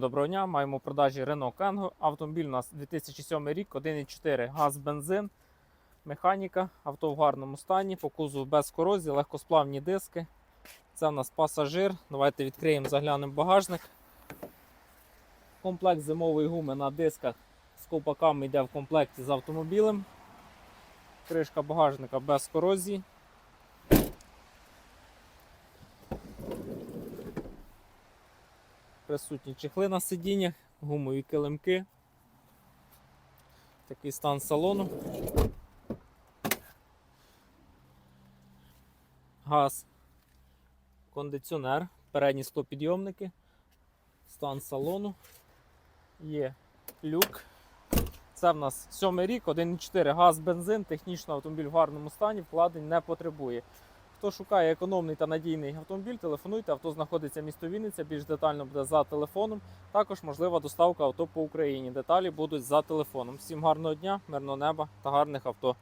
Доброго дня, маємо в продажі Renault Kangoo. Автомобіль у нас 2007 рік, 1,4 газ, бензин, механіка, авто в гарному стані, по кузову без корозії, легкосплавні диски. Це у нас пасажир. Давайте відкриємо, заглянемо багажник. Комплект зимової гуми на дисках з ковпаками йде в комплекті з автомобілем. Кришка багажника без корозії. Присутні чехли на сидіннях, гумові килимки. Такий стан салону. Газ, кондиціонер, передні склопідйомники, стан салону. Є люк. Це в нас сьомий рік, 1,4 газ, бензин, технічно автомобіль в гарному стані, вкладень не потребує. Хто шукає економний та надійний автомобіль, телефонуйте. Авто знаходиться місто Вінниця. Більш детально буде за телефоном. Також можлива доставка авто по Україні. Деталі будуть за телефоном. Всім гарного дня, мирного неба та гарних авто.